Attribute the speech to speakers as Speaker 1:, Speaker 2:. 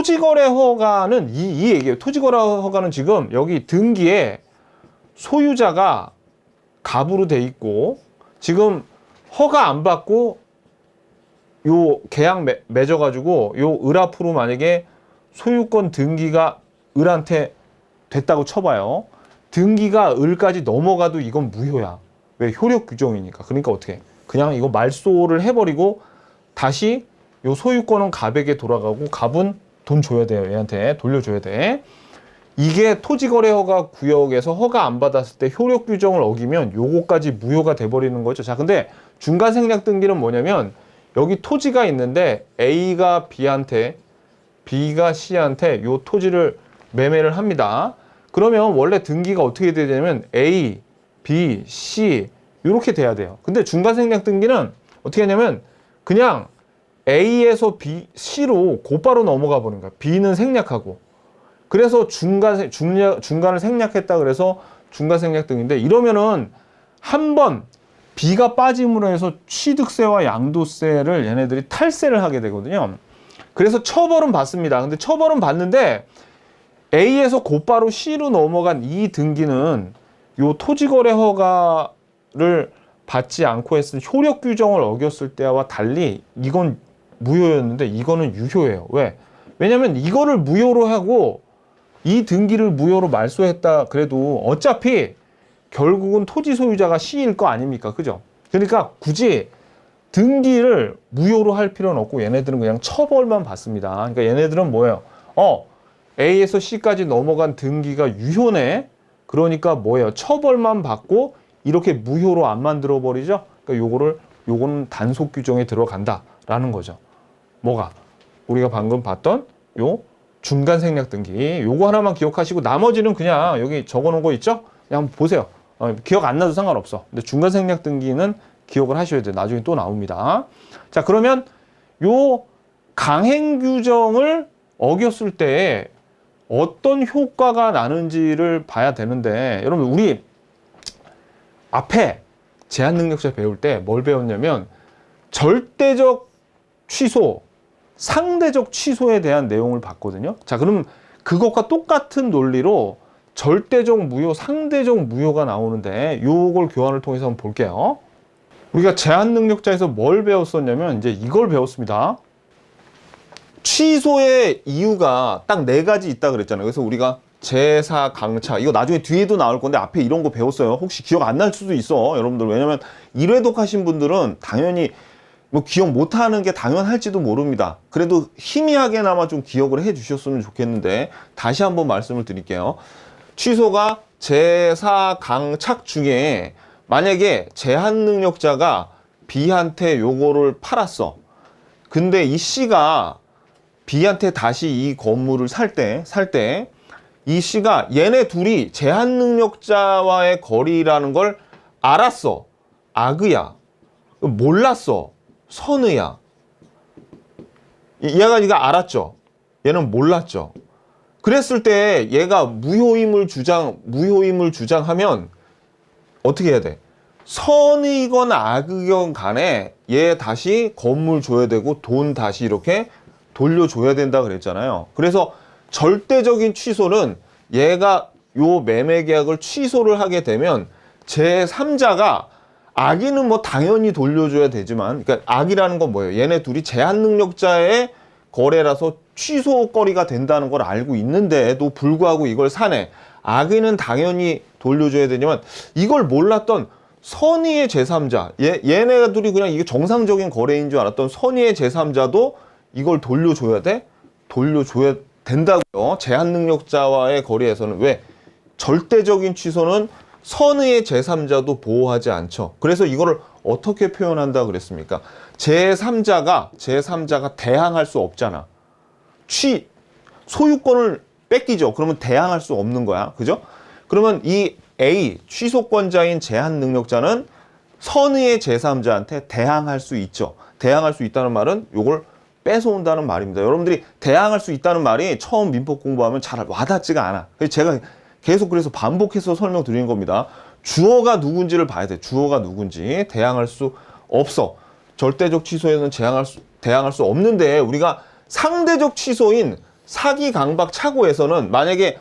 Speaker 1: 토지거래 허가는 이, 이 얘기예요. 토지거래 허가는 지금 여기 등기에 소유자가 갑으로 돼 있고 지금 허가 안 받고 요 계약 맺, 맺어가지고 요 을 앞으로 만약에 소유권 등기가 을한테 됐다고 쳐봐요. 등기가 을까지 넘어가도 이건 무효야. 왜 효력 규정이니까. 그러니까 어떻게? 해? 그냥 이거 말소를 해버리고 다시 요 소유권은 갑에게 돌아가고 갑은 돈 줘야 돼요. 얘한테 돌려줘야 돼. 이게 토지거래허가 구역에서 허가 안 받았을 때 효력 규정을 어기면 요거까지 무효가 돼버리는 거죠. 자, 근데 중간 생략 등기는 뭐냐면 여기 토지가 있는데 A가 B한테 B가 C한테 요 토지를 매매를 합니다. 그러면 원래 등기가 어떻게 되냐면 A, B, C 이렇게 돼야 돼요. 근데 중간 생략 등기는 어떻게 하냐면 그냥 A에서 B, C로 곧바로 넘어가 버린 거야. B는 생략하고. 그래서 중간 생- 중략, 중간을 생략했다 그래서 중간 생략 등인데 이러면은 한 번 B가 빠짐으로 해서 취득세와 양도세를 얘네들이 탈세를 하게 되거든요. 그래서 처벌은 받습니다. 근데 처벌은 받는데 A에서 곧바로 C로 넘어간 이 등기는 요 토지거래 허가를 받지 않고 했을 효력 규정을 어겼을 때와 달리 이건 무효였는데 이거는 유효예요. 왜? 왜냐면 이거를 무효로 하고 이 등기를 무효로 말소했다 그래도 어차피 결국은 토지 소유자가 C일 거 아닙니까? 그죠? 그러니까 굳이 등기를 무효로 할 필요는 없고 얘네들은 그냥 처벌만 받습니다. 그러니까 얘네들은 뭐예요? 어, A에서 C까지 넘어간 등기가 유효네. 그러니까 뭐예요? 처벌만 받고 이렇게 무효로 안 만들어 버리죠. 그러니까 요거를 요거는 단속 규정에 들어간다라는 거죠. 뭐가? 우리가 방금 봤던 요 중간 생략 등기 요거 하나만 기억하시고 나머지는 그냥 여기 적어 놓은 거 있죠? 그냥 한번 보세요. 어, 기억 안 나도 상관없어. 근데 중간 생략 등기는 기억을 하셔야 돼요. 나중에 또 나옵니다. 자, 그러면 요 강행 규정을 어겼을 때 어떤 효과가 나는지를 봐야 되는데 여러분 우리 앞에 제한 능력자 배울 때 뭘 배웠냐면 절대적 취소, 상대적 취소에 대한 내용을 봤거든요. 자, 그럼 그것과 똑같은 논리로 절대적 무효, 상대적 무효가 나오는데 요걸 교환을 통해서 한번 볼게요. 우리가 제한 능력자에서 뭘 배웠었냐면 이제 이걸 배웠습니다. 취소의 이유가 딱 네 가지 있다 그랬잖아요. 그래서 우리가 제사 강차 이거 나중에 뒤에도 나올 건데 앞에 이런 거 배웠어요. 혹시 기억 안 날 수도 있어, 여러분들. 왜냐면 일회독 하신 분들은 당연히 뭐 기억 못 하는 게 당연할지도 모릅니다. 그래도 희미하게나마 좀 기억을 해 주셨으면 좋겠는데 다시 한번 말씀을 드릴게요. 취소가 제사 강착 중에 만약에 제한 능력자가 B한테 요거를 팔았어. 근데 이 C가 B한테 다시 이 건물을 살 때, 살 때, 이 C가 얘네 둘이 제한 능력자와의 거리라는 걸 알았어. 악의야. 몰랐어. 선의야. 이- 얘가 이거 알았죠. 얘는 몰랐죠. 그랬을 때 얘가 무효임을 주장, 무효임을 주장하면 어떻게 해야 돼? 선이건 악의건 간에 얘 다시 건물 줘야 되고 돈 다시 이렇게 돌려줘야 된다 그랬잖아요. 그래서 절대적인 취소는 얘가 요 매매 계약을 취소를 하게 되면 제3자가 악의는 뭐 당연히 돌려줘야 되지만 그러니까 악이라는 건 뭐예요? 얘네 둘이 제한 능력자의 거래라서 취소거리가 된다는 걸 알고 있는데도 불구하고 이걸 사내. 악의는 당연히 돌려줘야 되지만 이걸 몰랐던 선의의 제3자, 얘, 얘네 둘이 그냥 이게 정상적인 거래인 줄 알았던 선의의 제3자도 이걸 돌려줘야 돼? 돌려줘야 된다고요. 제한 능력자와의 거래에서는 왜? 절대적인 취소는 선의의 제3자도 보호하지 않죠. 그래서 이거를 어떻게 표현한다 그랬습니까? 제3자가 제3자가 대항할 수 없잖아. 취 소유권을 뺏기죠. 그러면 대항할 수 없는 거야. 그죠? 그러면 이 A 취소권자인 제한 능력자는 선의의 제3자한테 대항할 수 있죠. 대항할 수 있다는 말은 요걸 뺏어온다는 말입니다. 여러분들이 대항할 수 있다는 말이 처음 민법 공부하면 잘 와닿지가 않아. 그래서 제가 계속 그래서 반복해서 설명드리는 겁니다. 주어가 누군지를 봐야 돼. 주어가 누군지 대항할 수 없어. 절대적 취소에는 대항할 수, 대항할 수 없는데 우리가 상대적 취소인
Speaker 2: 사기 강박 차고에서는 만약에